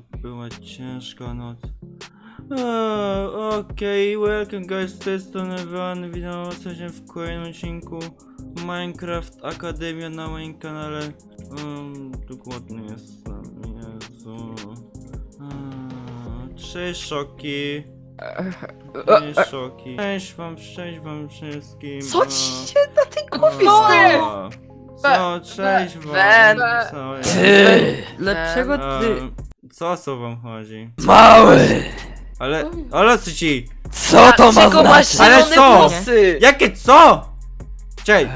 to była ciężka noc. Okej, welcome guys, z tej strony Van, witam w kolejnym odcinku Minecraft Akademia na moim kanale. Um, dokładnie jestem, Jezu. Cześć Szoki. Cześć Szoki. Cześć wam, cześć wam wszystkim. Co ci się na tej głowie stało? Co, cześć wam. Co jest? Ty, Dlaczego ty... Co o co wam chodzi? mały! Ale, ale co ci? Co to ma Dlaczego masz znaczyć? Ale zielone co? włosy? Jakie co? Cześć.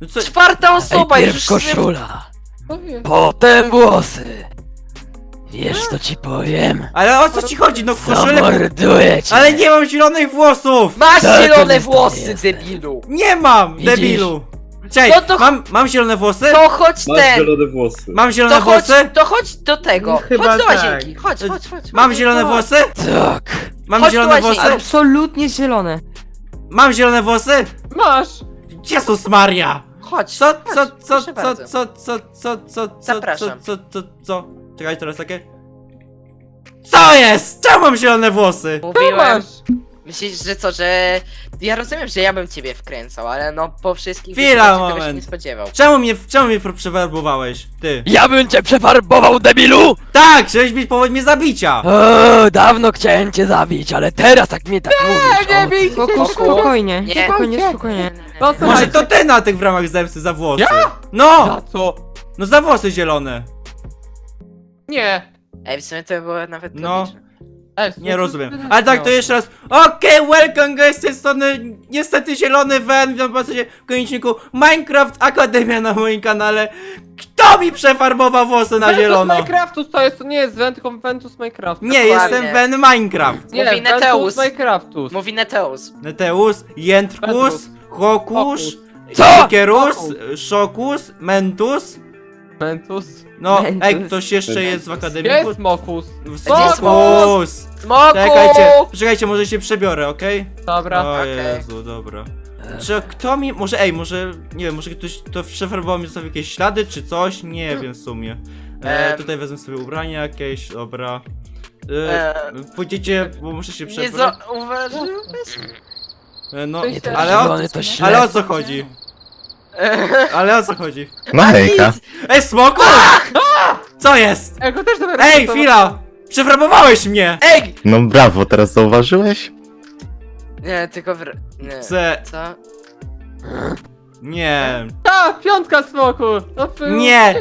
No co? Czwarta osoba Najpierw już koszula, potem włosy. Wiesz co ci powiem? Ale o co ci chodzi? No w koszulę... Zamorduję cię! Ale nie mam zielonych włosów! Masz Tak, zielone to włosy, jest. debilu! Nie mam, Widzisz? debilu! Cześć, No to- mam, mam zielone włosy? To chodź Masz ten! zielone włosy. Mam zielone To chodź, włosy? to chodź do tego! Chyba Chodź do tak. łazienki! Chodź, chodź, chodź! Mam chodź, zielone chodź. włosy? Tak! Mam Chodź zielone tu, włosy? Absolutnie zielone. Mam zielone włosy? Masz! Jezus Maria! Chodź! Co, chodź, co, co, proszę co, bardzo. co, co, co, co, co, Zapraszam. co, co, co, co? Czekaj, teraz takie... Co jest? Czemu mam zielone włosy? Mówiłem... Masz! Myślisz, że co, że... Ja rozumiem, że ja bym ciebie wkręcał, ale no po wszystkich Chwila, tego się moment. nie spodziewał. Czemu mnie, czemu mnie przewarbowałeś? Ty. Ja bym cię przefarbował, debilu! Tak, chciałeś mieć powód mnie zabicia! O, dawno chciałem cię zabić, ale teraz jak mnie tak mówisz... Nie o, bij spokojnie. Nie. Spokojnie, spokojnie. No Może to ty na tych w ramach zemsty za włosy? Za No! co? No za włosy zielone. Nie. Ej, w sumie to było nawet No. logiczne. Nie rozumiem. Ale tak, to jeszcze raz. Okej, welcome guys, z tej strony niestety zielony Wen, witam was w kończniku Minecraft Akademia na moim kanale. Kto mi przefarbował włosy na zielono? Minecraftus to jest, to nie jest Vent, tylko Ventus Minecraft. Nie, Dokładnie. jestem Wen Minecraft. Nie, Mówi Ventus Neteus. Minecraftus. Mówi Neteus. Neteus, Ventus. Hokus, Co? Kierus, Hokus. Szokus, Mentus. Ventus. No, Mentus. ej, ktoś jeszcze jest w Akademii? Jest Mokus. Smokus! Smoku! Czekajcie, czekajcie, może się przebiorę, okej? Dobra. O Okej. Jezu, dobra. Czy kto mi, może ej, może, nie wiem, może ktoś to przefarbował mi sobie jakieś ślady czy coś? Nie wiem w sumie. E, Em. tutaj wezmę sobie ubrania jakieś, dobra. E, E, pójdziecie, bo muszę się Nie przebrać. zauważyłeś? E, no, Nie, ale o, zielony to ślep. ale o co chodzi? Ale o co chodzi? No hejka. Ej, smoku! Co jest? Ej, go też dopiero Ej, przygotował- chwila! Przefarbowałeś mnie! Ej! No brawo, teraz zauważyłeś? Nie, tylko w... Nie. Ce... Co? Nie. Ta, piątka smoku! No, Nie.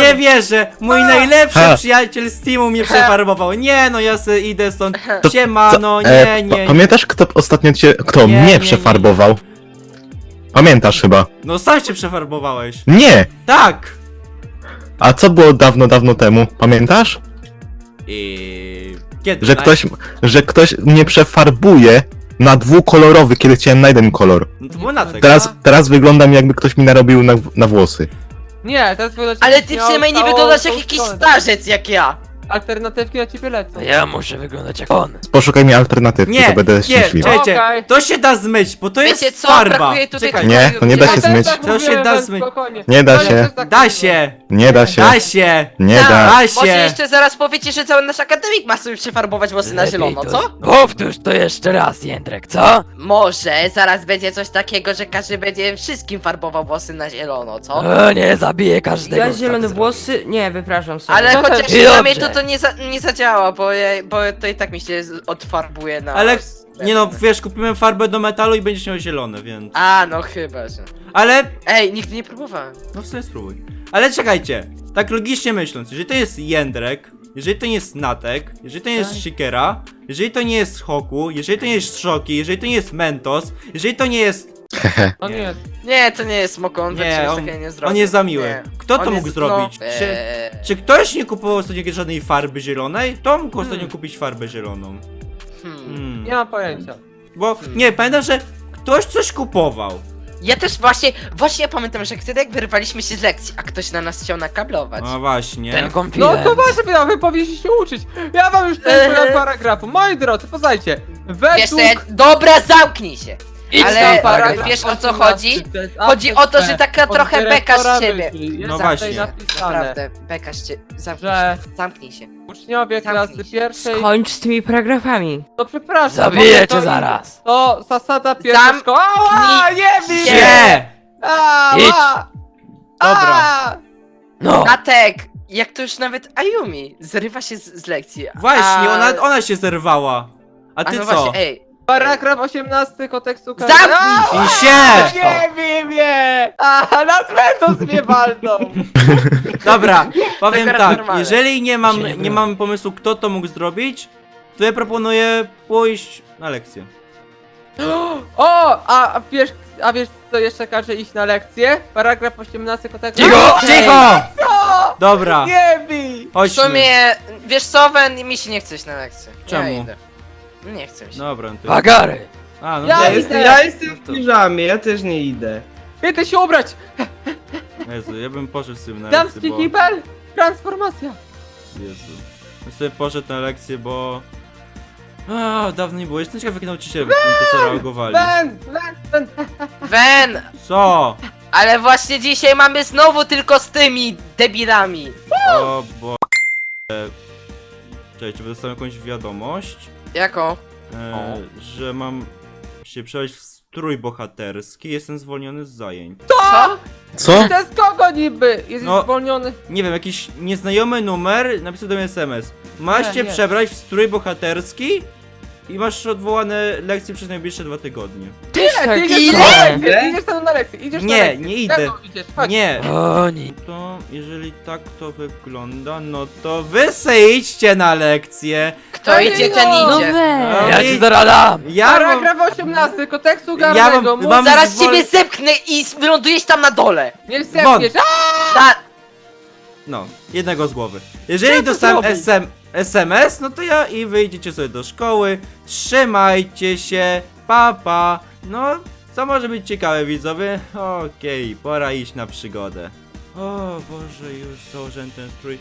Nie wierzę! Mój najlepszy Ha. przyjaciel z teamu mnie przefarbował. Nie no, ja se idę stąd. To- Siemano, Co? nie, E, nie. pa- nie. Pamiętasz kto ostatnio cię, kto Nie, mnie nie, przefarbował? Pamiętasz chyba? No sam się przefarbowałeś. Nie! Tak! A co było dawno, dawno temu? Pamiętasz? I... Kiedy? Że Na- ktoś, że ktoś mnie przefarbuje na dwukolorowy, kiedy chciałem na jeden kolor. No to było na tego. Teraz, teraz wyglądam jakby ktoś mi narobił na, na włosy. Nie, teraz wygląda Ale ty przynajmniej nie wyglądasz jak jakiś starzec jak ja! Alternatywki na ciebie lecą. Ja muszę wyglądać jak on. Poszukaj mi alternatywki, Nie, to będę nie, szczęśliwy. czekajcie. Okej. To się da zmyć, bo to Wiecie jest co? farba. Brakuje tutaj Czekaj. Nie, to nie da się też zmyć. tak To się mówiłem, da więc zmyć. spokojnie. Nie da Ja się. też tak Da mówiłem. się! Nie da się. Da się! Nie Tak. da. Da Może się! jeszcze zaraz powiecie, że cały nasz akademik ma sobie przefarbować włosy na Lepiej zielono, to- co? Powtórz to jeszcze raz, Jędrek, co? Może zaraz będzie coś takiego, że każdy będzie wszystkim farbował włosy na zielono, co? O nie, zabiję każdego. Ja kto tak zielone włosy... Nie, wypraszam sobie. Ale No chociaż I dla mnie dobrze. To, to nie, za, nie zadziała, bo, ja, bo to i tak mi się z- odfarbuje na... Ale, nie no, wiesz, kupimy farbę do metalu i będziesz miał zielone, więc... A, no chyba, że... Ale, Ej, nigdy nie próbowałem. no w sumie spróbuj. Ale czekajcie, tak logicznie myśląc, jeżeli to jest Jędrek, jeżeli to nie jest Natek, jeżeli to nie jest Sikiera, jeżeli to nie jest Hoku, jeżeli to nie jest Szoki, jeżeli to nie jest Mentos, jeżeli to nie jest... On Nie. jest. Nie, to nie jest smoko, on Nie, nie, on- nie zrobił. on jest za miły. Nie. Kto to On mógł jest, zrobić? No, Czy- eee, Czy ktoś nie kupował ostatnio żadnej farby zielonej? To mógł ostatnio Hmm. kupić farbę zieloną. hmm. Hmm. Nie mam pojęcia. Bo, Hmm. nie, pamiętam, że ktoś coś kupował. Ja też właśnie, właśnie ja pamiętam, że wtedy jak wyrwaliśmy się z lekcji, a ktoś na nas chciał nakablować. No właśnie. Ten No to właśnie, wy- powinniście się uczyć. Ja wam już Eee. ten paragrafu. Moi drodzy, poznajcie. Wiesz Według... co, ja... dobra, zamknij się! Idź Ale tam, paragraf wiesz, o co 18 chodzi? to jest Chodzi o to, że taka Od trochę beka dyrektora z ciebie. wyszli. Jest No tutaj właśnie. napisane, Naprawdę, beka z ciebie. Zamknij że się. Zamknij się. uczniowie klasy Zamknij się. pierwszej... Skończ z tymi paragrafami. No przepraszam. Zabiję mogę cię to- zaraz. To zasada pierwsza Zamknij szkoła. Ała, nie! Nie! Ała! Idź. Dobra. No, Natek! Jak to już nawet Ayumi zrywa się z, z lekcji. Właśnie, a... ona, ona się zerwała. A A ty no co? właśnie, ej. Paragraf 18 kodeksu Zamknij karnego. I się! Nie bij mnie! A, na cmentarz mnie walną! Dobra, powiem tak, normalne. jeżeli nie Się mam, nie nie mam pomysłu kto to mógł zrobić, to ja proponuję pójść na lekcję. O, a, wiesz, a wiesz co jeszcze każe iść na lekcję? Paragraf 18 kodeksu... Cicho! Cicho! Co? Dobra, Nie bij! W chodźmy. sumie, wiesz co, Wen, mi się nie chce iść na lekcję. Czemu? Ja idę. Nie chcę się. Dobra, no ty. wagary. A, no Ja to Ja, idę. jestem, ja jestem w piżamie, ja też nie idę. Idę się ubrać! Jezu, ja bym poszedł z tym na Damski lekcję, bo... kibel! Transformacja! Jezu. Ja sobie poszedł na lekcję, bo... A, dawno nie było. Jestem ciekaw, jak nauczyciele na to co reagowali. Ben! Ben! Ben! Wen! Co? Ale właśnie dzisiaj mamy znowu tylko z tymi debilami. O bo... Czekaj, czy dostałem jakąś wiadomość? Jaką? E, że mam się przebrać w strój bohaterski, jestem zwolniony z zajęć. Co? Co? To jest kogo niby? Jesteś No. zwolniony? Nie wiem, jakiś nieznajomy numer napisał do mnie SMS. Masz Nie, się nie. przebrać w strój bohaterski i masz odwołane lekcje przez najbliższe dwa tygodnie. Też Ty tak idziesz chcę. na lekcję, idziesz tam na lekcję, idziesz na Nie, lekcję. nie idę. Idziesz? Chodź. Nie! Oni. To jeżeli tak to wygląda, no to wy se idźcie na lekcję. Kto No idzie, no. ten No idzie. weź. Ja ci zaraz dam. Ja mam... Paragraf 18 kodeksu Ja mam- mam- Zaraz zwol- ciebie zepchnę i wylądujesz tam na dole. Nie wstępniesz. Na... No, jednego z głowy. Jeżeli dostałem? SM, SMS, no to ja i wyjdziecie sobie do szkoły. Trzymajcie się, papa. Pa. No, co może być ciekawe, widzowie? Okej, pora iść na przygodę. O Boże, już założyłem ten strój.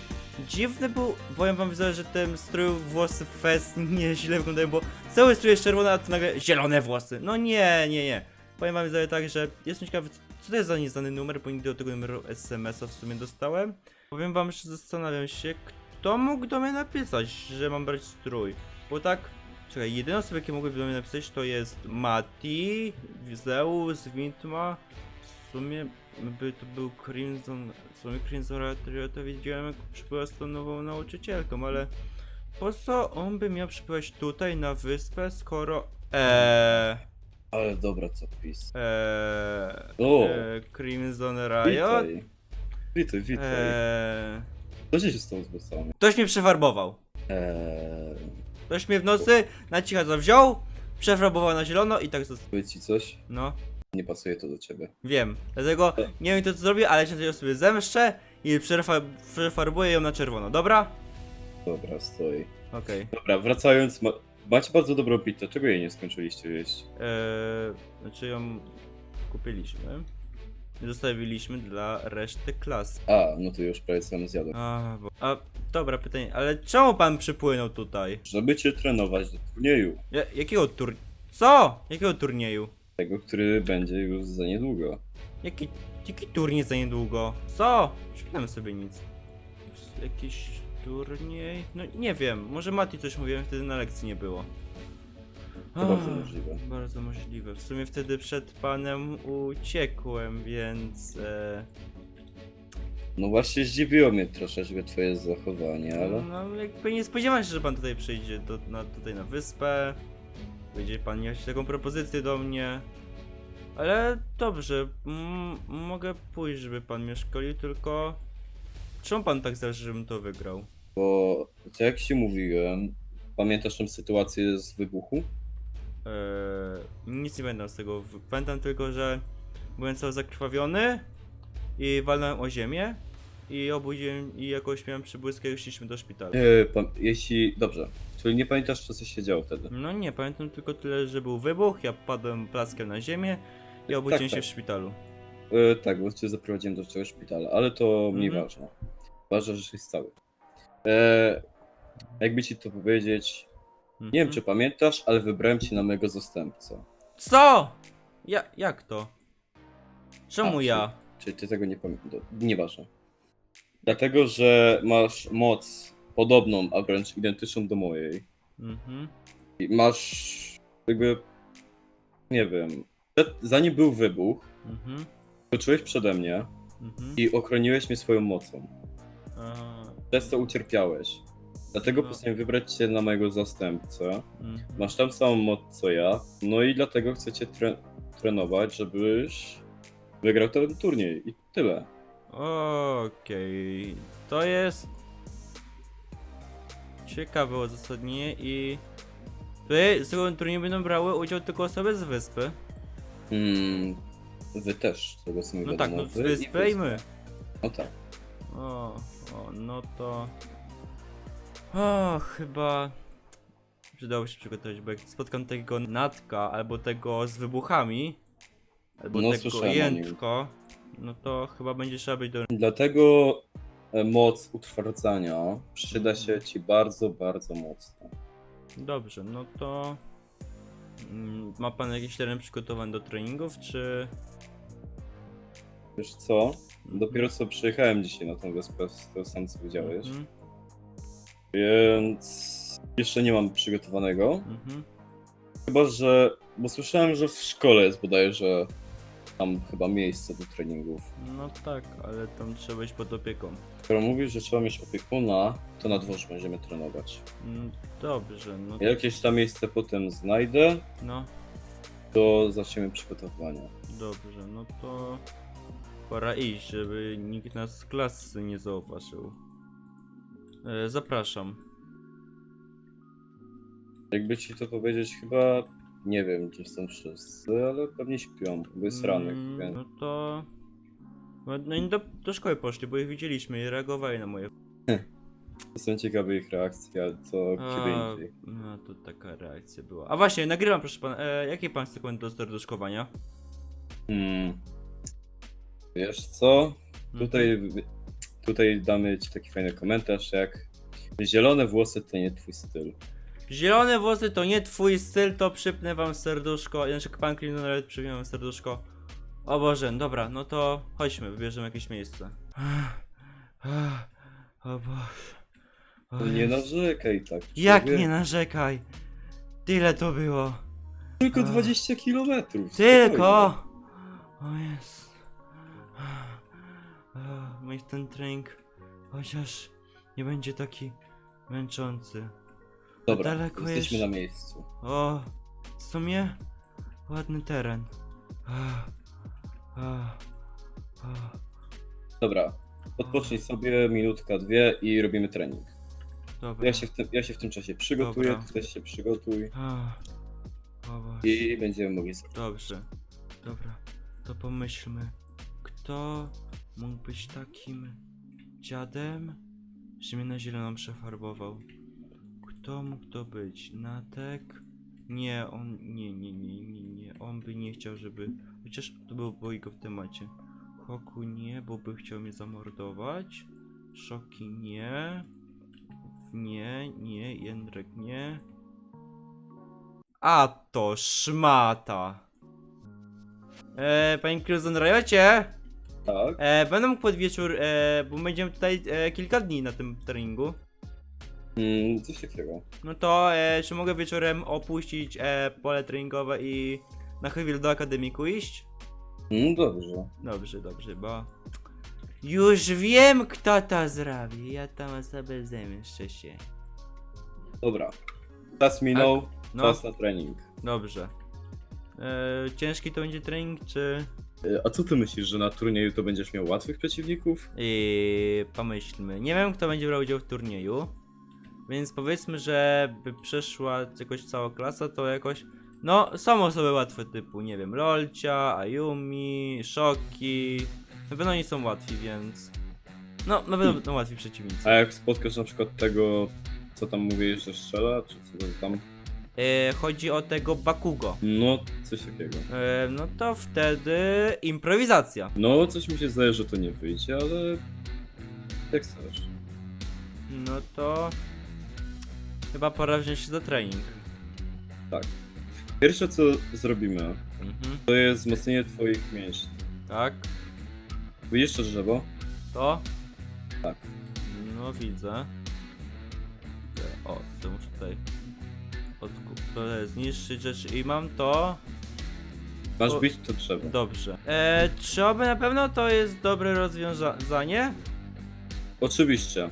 Dziwny był, powiem wam widzowie, że ten strój włosy fest nieźle wyglądają, bo cały strój jest czerwony, a tu nagle zielone włosy. No nie, nie, nie. Powiem wam widzowie tak, że jestem ciekawy, co to jest za nieznany numer, bo nigdy do tego numeru SMS-a w sumie dostałem. Powiem wam, że zastanawiam się, kto mógł do mnie napisać, że mam brać strój. Bo tak, czekaj, jedyne osoby, jakie mogłyby do mnie napisać, to jest Mati, Zeus, Wintma. W sumie by to był Crimson, w sumie Crimson Rattrio to widziałem, jak przybyła z tą nową nauczycielką, ale po co on by miał przybywać tutaj na wyspę, skoro... Eee... Ale dobra, co pis. Eee... O, eee Crimson Riot? witaj. Witaj, witaj. Eee... Co się stało z włosami? Ktoś mnie przefarbował. Eee, Ktoś mnie w nocy na cicha zawziął, przefarbował na zielono i tak został. powiedz ci coś? No, Nie pasuje to do ciebie. wiem. Dlatego nie wiem to co zrobię, ale się tej sobie zemszczę i przefa- przefarbuję ją na czerwono, dobra? Dobra, stoi. Okej. Dobra, wracając, ma... macie bardzo dobrą pizzę. Czego jej nie skończyliście jeść? Eee, znaczy ją kupiliśmy. Zostawiliśmy dla reszty klas. A, no to już prawie sam zjadłem. A, bo... A, dobra pytanie, ale czemu pan przypłynął tutaj? Żeby cię trenować do turnieju. Ja, jakiego tur... Co? Jakiego turnieju? Tego, który będzie już za niedługo. Jaki, jaki turniej za niedługo? Co? Przypomnę sobie nic. Jakiś turniej? No nie wiem, może Mati coś mówiłem, wtedy na lekcji nie było. To bardzo możliwe. Bardzo możliwe. W sumie wtedy przed panem uciekłem, więc... E, No właśnie zdziwiło mnie troszeczkę twoje zachowanie, ale... no jakby nie spodziewałem się, że pan tutaj przyjdzie do, na, tutaj na wyspę. Będzie pan miał taką propozycję do mnie. Ale dobrze, m- mogę pójść, żeby pan mnie szkolił, tylko... Czemu pan tak zależy, żebym to wygrał? Bo, tak jak ci mówiłem, pamiętasz tą sytuację z wybuchu? Eee, nic nie będę z tego. Pamiętam tylko, że byłem cały zakrwawiony i walnąłem o ziemię i obudziłem i jakoś miałem przybłyskę i szliśmy do szpitala. Yy, pa... jeśli... Dobrze. Czyli nie pamiętasz, co się działo wtedy? No nie, pamiętam tylko tyle, że był wybuch, ja padłem plaskiem na ziemię i obudziłem Tak, się tak. w szpitalu. E, tak, bo cię zaprowadziłem do czegoś szpitala, ale to mniej Mhm. ważne. Ważne, że jesteś cały. Jakby ci to powiedzieć, nie wiem czy pamiętasz, ale wybrałem cię na mojego zastępcę. Co? Ja, jak to? Czemu A, ja? Czyli ty tego nie pamiętasz. Nieważne. Dlatego, że masz moc podobną, a wręcz identyczną do mojej. Mhm. I masz jakby. Nie wiem. przed- Zanim był wybuch, Mhm. skoczyłeś przede mnie Mhm. i ochroniłeś mnie swoją mocą. A, Przez co ucierpiałeś. Dlatego No. postanowiłem wybrać cię na mojego zastępcę. mhm. Masz tam samą moc co ja. No i dlatego chcę cię tre trenować, żebyś wygrał ten turniej. I tyle. Okej, to jest ciekawe uzasadnienie i wy z tego turnieju będą brały udział tylko osoby z wyspy. Hmm, wy też, z tego co mi No wiadomo. tak, no z wy wyspy i my. No tak. O, o, no to... O, chyba... Przydało się przygotować, bo jak spotkam tego Natka, albo tego z wybuchami, albo No, tego słyszałem o nim. Jędrko, no to chyba będzie trzeba być do... Dlatego e, moc utwardzania przyda Mhm. się ci bardzo, bardzo mocno. Dobrze, no to... Mm, Ma pan jakiś teren przygotowany do treningów, czy... Wiesz co? Dopiero co przyjechałem dzisiaj na tą wyspę, tego sam co wiedziałeś. Mhm, Więc jeszcze nie mam przygotowanego. mhm. Chyba, że. Bo słyszałem, że w szkole jest bodajże tam chyba miejsce do treningów. No tak, ale tam trzeba iść pod opieką. Skoro mówisz, że trzeba mieć opiekuna, to na dworze będziemy trenować. Mm, Dobrze, no Jak jakieś tam miejsce potem znajdę, no. to zaczniemy przygotowania. Dobrze, no to pora iść, żeby nikt nas z klasy nie zauważył. E, zapraszam. Jakby ci to powiedzieć, chyba nie wiem, gdzie są wszyscy, ale pewnie śpią, bo jest ranek, Mm, więc. No to... No no i do, do szkoły poszli, bo ich widzieliśmy i reagowali na moje... Jestem ciekawy ich reakcji, ale to kiedy A, indziej. no to taka reakcja była. A właśnie, nagrywam proszę pana, e, jakie pan sekund do serduszkowania? Hmm. Wiesz co? Tutaj, tutaj damy ci taki fajny komentarz, jak zielone włosy to nie twój styl. Zielone włosy to nie twój styl, to przypnę wam serduszko. Znaczy pan Klino nawet przypnę wam serduszko. O Boże, dobra, no to chodźmy, wybierzemy jakieś miejsce. O Boże. O No nie Jezu. narzekaj tak. Jak człowiek. nie narzekaj? Tyle to było. Tylko Ach. 20 kilometrów. Tylko! O jest. Mieć ten trening chociaż nie będzie taki męczący. Dobra, daleko jesteśmy jest? na miejscu. O, w sumie ładny teren. Dobra, odpocznij sobie minutka, dwie i robimy trening. Dobra. Ja się w tym, ja się w tym czasie przygotuję, Dobra. ty też się przygotuj o Boże. i będziemy mogli zrobić. Dobrze. Dobra. To pomyślmy. Kto mógł być takim dziadem, że mnie na zielono przefarbował? Kto mógł to być? Natek? Nie, on. Nie, nie, nie, nie, nie. On by nie chciał, żeby. Chociaż to był Bojko w temacie. Hoku nie, bo by chciał mnie zamordować. Szoki nie. Nie, nie, Jędrek nie. A to szmata. E, panie Cruzon Rajocie, Tak? e, będę mógł pod wieczór, e, bo będziemy tutaj e, kilka dni na tym treningu. Mm, coś takiego. No to, e, czy mogę wieczorem opuścić e, pole treningowe i na chwilę do akademiku iść? Mm, dobrze. Dobrze, dobrze, bo już wiem kto to zrobi. Ja tą osobę zemszczę się. Dobra. Czas minął, No, czas na trening. dobrze. E, ciężki to będzie trening, czy... E, A co ty myślisz, że na turnieju to będziesz miał łatwych przeciwników? I pomyślmy. Nie wiem, kto będzie brał udział w turnieju. Więc powiedzmy, że by przeszła jakoś cała klasa, to jakoś. No, są osoby łatwe typu, nie wiem, Lolcia, Ayumi, Szoki. Na pewno nie są łatwi, więc. No, na pewno będą łatwi przeciwnicy. A jak spotkasz na przykład tego, co tam mówisz, że strzela, czy co tam? E, chodzi o tego Bakugo. No, coś takiego. E, no to wtedy improwizacja. No, coś mi się zdaje, że to nie wyjdzie, ale jak chcesz. No to. Chyba pora wziąć się za trening. Pierwsze co zrobimy, Mhm. to jest wzmocnienie twoich mięśni. Tak. Widzisz to drzewo? To? Tak. No widzę. O, to muszę tutaj odkup, zniszczyć rzeczy i mam to. Masz bić to drzewo. Dobrze. Eee, czy oby na pewno to jest dobre rozwiązanie? Oczywiście.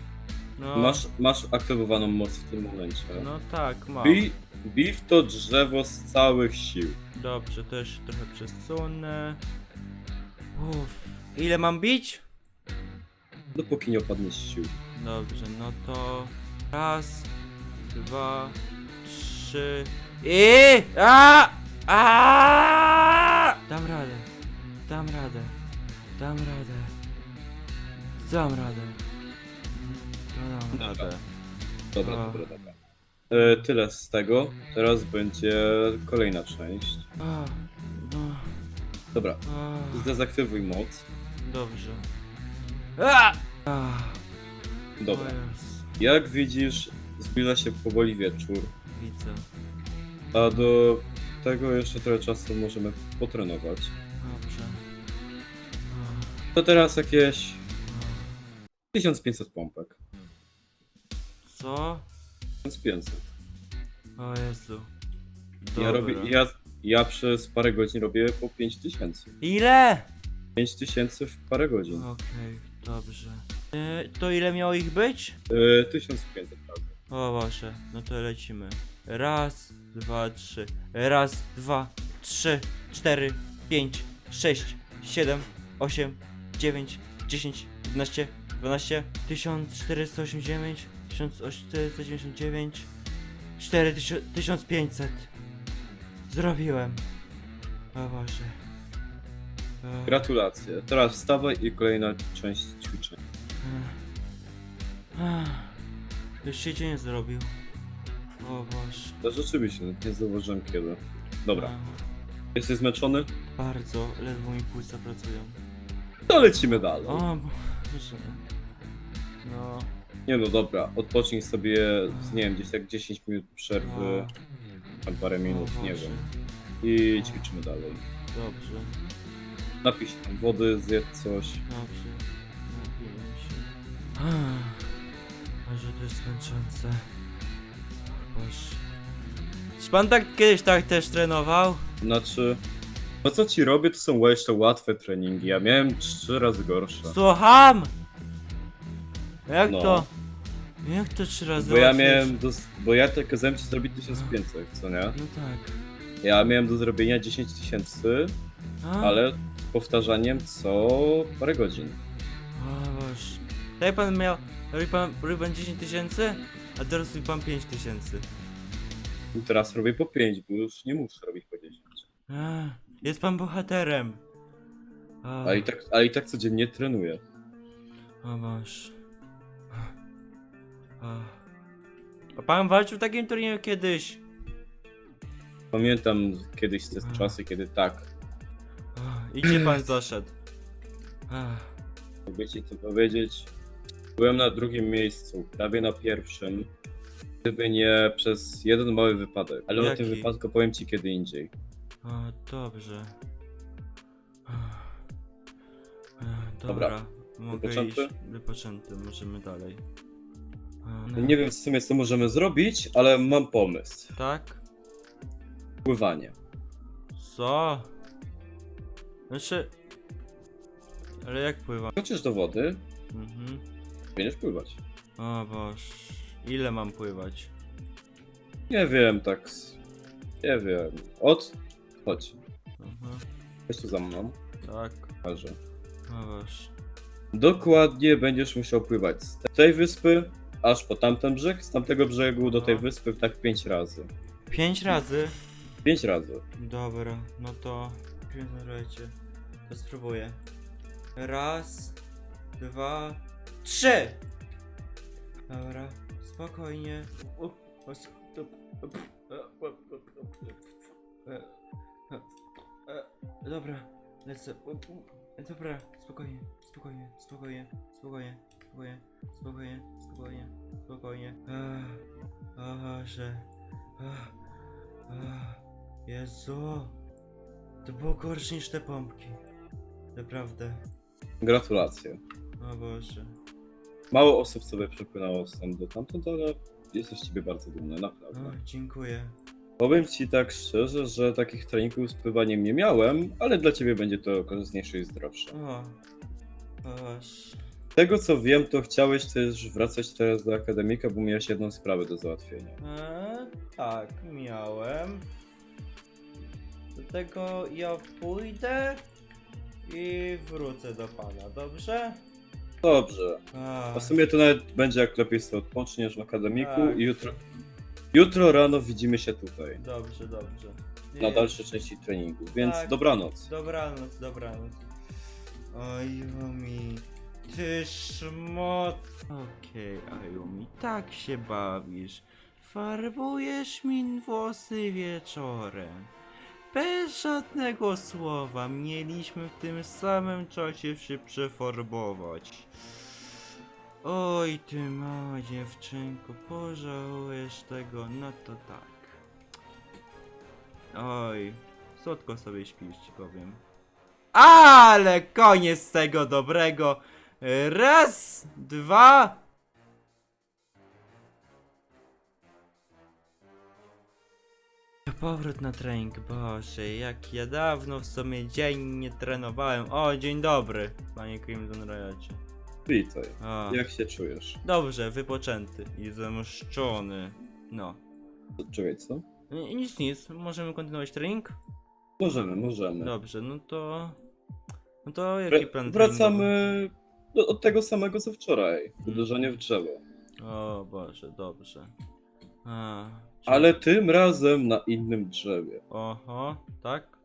No, Masz, masz aktywowaną moc w tym momencie. No tak, mam. Bij, bij w to drzewo z całych sił. Dobrze, jeszcze trochę przesunę. Uff. Ile mam bić? Dopóki nie opadniesz z sił. Dobrze, no to raz, dwa, trzy i a a Dam radę, dam radę, dam radę, dam radę, dam Dobra. radę. Dobra, dobra, dobra. E, tyle z tego. Teraz będzie kolejna część. A, no, Dobra, a, zdezaktywuj moc. dobrze. A! A, Dobra. Jezu, Jak widzisz, zbliża się powoli wieczór. Widzę. A do tego jeszcze trochę czasu możemy potrenować. Dobrze. To teraz jakieś A, a. 1500 pompek. Co? 1500. O Jezu. Ja, Dobra. robię, ja, ja przez parę godzin robię po 5000. Ile? 5000 w parę godzin. Okej, dobrze. E, to ile miało ich być? E, 1500, tak. O Boże, no to lecimy. Raz, dwa, trzy. Raz, dwa, trzy, cztery, pięć, sześć, siedem, osiem, dziewięć, dziesięć, jedenaście, dwanaście, tysiąc czterysta osiemdziesiąt dziewięć, tysiąc czterysta dziewięćdziesiąt dziewięć, cztery tysiąc, pięćset. Zrobiłem. O Boże. O. Gratulacje. Teraz wstawaj i kolejna część ćwiczeń. Już się dzień zrobił. O Boże. To rzeczywiście, nie zauważyłem kiedy. Dobra, Ach, jesteś zmęczony? Bardzo, ledwo mi płuca pracują. To lecimy dalej. O Boże. No. Nie no dobra, odpocznij sobie, z, nie wiem, gdzieś tak 10 minut przerwy, tam parę minut, o nie Boże. wiem. I ćwiczymy dalej. Dobrze, Napij się tam wody, zjedz coś. dobrze. Napiję się. Ach, A że to jest męczące. Boże. Czy pan tak kiedyś tak też trenował? Znaczy, to co ci robię to są jeszcze łatwe treningi, ja miałem trzy razy gorsze. Słucham! Jak No. to? Jak to trzy razy Bo ja łatwiej? miałem do, bo ja tak kazałem ci zrobić 1500, co nie? No tak. Ja miałem do zrobienia 10 tysięcy, A? ale z powtarzaniem co parę godzin. O Boże. Tak pan miał. Robi pan, robi pan 10 tysięcy, a teraz robi pan 5 tysięcy. I teraz robię po 5, bo już nie muszę robić po 10. Ach, Jest pan bohaterem. A i tak, a i tak codziennie trenuję. o Boże. O. A pan walczył w takim turnieju kiedyś? Pamiętam kiedyś te A. czasy, kiedy tak. O, I gdzie pan? Ach, Mogę ci to powiedzieć. Byłem na drugim miejscu, prawie na pierwszym. Gdyby nie przez jeden mały wypadek. Ale o tym Jaki? wypadku powiem ci kiedy indziej. O, dobrze. Dobra. Dobra, mogę Wypoczęty? iść. Wypoczęty, możemy dalej. No. Nie wiem w sumie co możemy zrobić, ale mam pomysł. Tak? Pływanie. Co? Znaczy... Ale jak pływam? Chodzisz do wody, Mhm. Będziesz pływać. O boż. Ile mam pływać? Nie wiem, tak. Nie wiem. Od. Chodź. Aha, Chodź tu za mną. tak. Pokażę. O boż. Dokładnie będziesz musiał pływać z tej wyspy aż po tamten brzeg, z tamtego brzegu do tej No. wyspy tak pięć razy. Pięć razy? Pięć razy. Dobra, no to... Pilnujcie. To spróbuję. Raz, dwa, trzy! Dobra, spokojnie. E, e, e, e, Dobra, lecę. U, Dobra, spokojnie, spokojnie, spokojnie, spokojnie, spokojnie, spokojnie, spokojnie, spokojnie. O Boże. Ech, ech. Jezu. To było gorsze niż te pompki. Naprawdę. Gratulacje. O Boże. Mało osób sobie przepłynęło stąd do tamtąd, ale jestem z ciebie bardzo dumny, naprawdę. O, dziękuję. Powiem ci tak szczerze, że takich treningów z pływaniem nie miałem, ale dla ciebie będzie to korzystniejsze i zdrowsze. O. Z tego co wiem, to chciałeś też wracać teraz do akademika, bo miałeś jedną sprawę do załatwienia. E, tak, miałem. Do tego ja pójdę i wrócę do pana, dobrze? Dobrze. A, A w sumie to nawet będzie jak lepiej sobie odpoczniesz w akademiku Tak. i jutro. Jutro rano widzimy się tutaj. Dobrze, dobrze. Na I- dalszej części treningu, więc Tak. dobranoc. Dobranoc, dobranoc. Oj, Yumi, ty szmot. Okej, Ayumi, tak się bawisz. Farbujesz mi włosy wieczorem. Bez żadnego słowa mieliśmy w tym samym czasie się przefarbować. Oj, ty mała dziewczynko, pożałujesz tego, no to tak. Oj, słodko sobie śpisz, ci powiem. Ale koniec tego dobrego. Raz, dwa. Powrót na trening, boże, jak ja dawno w sumie dzień nie trenowałem. O, dzień dobry, panie Crimson Royacie. Witaj. O, Jak się czujesz? Dobrze, wypoczęty i zemszczony. No. Czekaj, co? Ni- Nic, nic, możemy kontynuować trening? Możemy, możemy. Dobrze, no to... No to jaki Wr- plan wracamy do, od tego samego co wczoraj. Uderzenie w drzewo. O Boże, dobrze. A, Ale tym razem na innym drzewie. Oho, tak?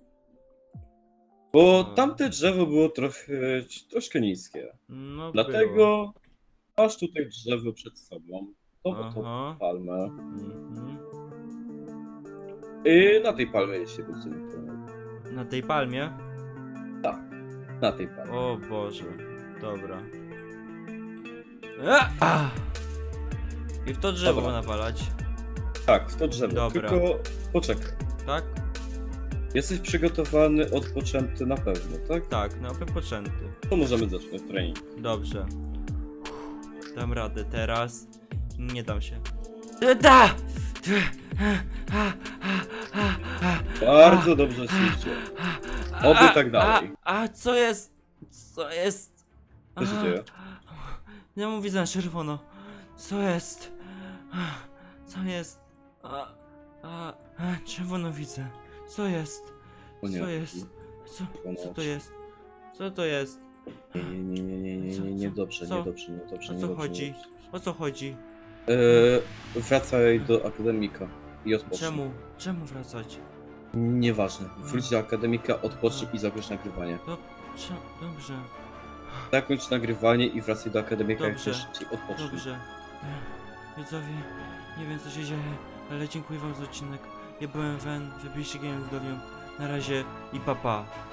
Bo A. tamte drzewo było trochę, troszkę niskie. No było. Dlatego masz tutaj drzewo przed sobą. Tą oto Aha. palmę. Mhm. I na tej palmie się będziemy. Na tej palmie? Na tej palmie. O Boże, dobra. E, a! I w to drzewo Dobra. napalać, Tak, w to drzewo. Dobra. Tylko poczekaj. tak? Jesteś przygotowany, odpoczęty na pewno, tak? Tak, no wypoczęty. To możemy zacząć trening. Dobrze. Dam radę teraz. Nie dam się. Da! Bardzo dobrze idzie. Oby tak dalej. A, a co jest? Co jest? Co się dzieje? Ja mu widzę na czerwono. Co jest? Co jest? A, a, a, czerwono widzę. Co jest? O nie. Co jest? Co, co to jest? Co to jest? Nie, nie, nie, nie, nie, nie, nie, Co- dobrze, nie dobrze, nie dobrze, O nie co dobrze. chodzi? O co chodzi? Eee, wracaj do akademika i odpocznij. Czemu? Czemu wracać? Nieważne. Wróć do akademika, odpocznij i zakończ nagrywanie. Do, cze, dobrze, Zakończ nagrywanie i wracaj do akademika jak Dobrze. najszybciej. Odpocznij. dobrze. Ech, Widzowie, nie wiem co się dzieje, ale dziękuję wam za odcinek. Ja byłem Wen, wy byliście Game Zdowią. Na razie i papa. Pa.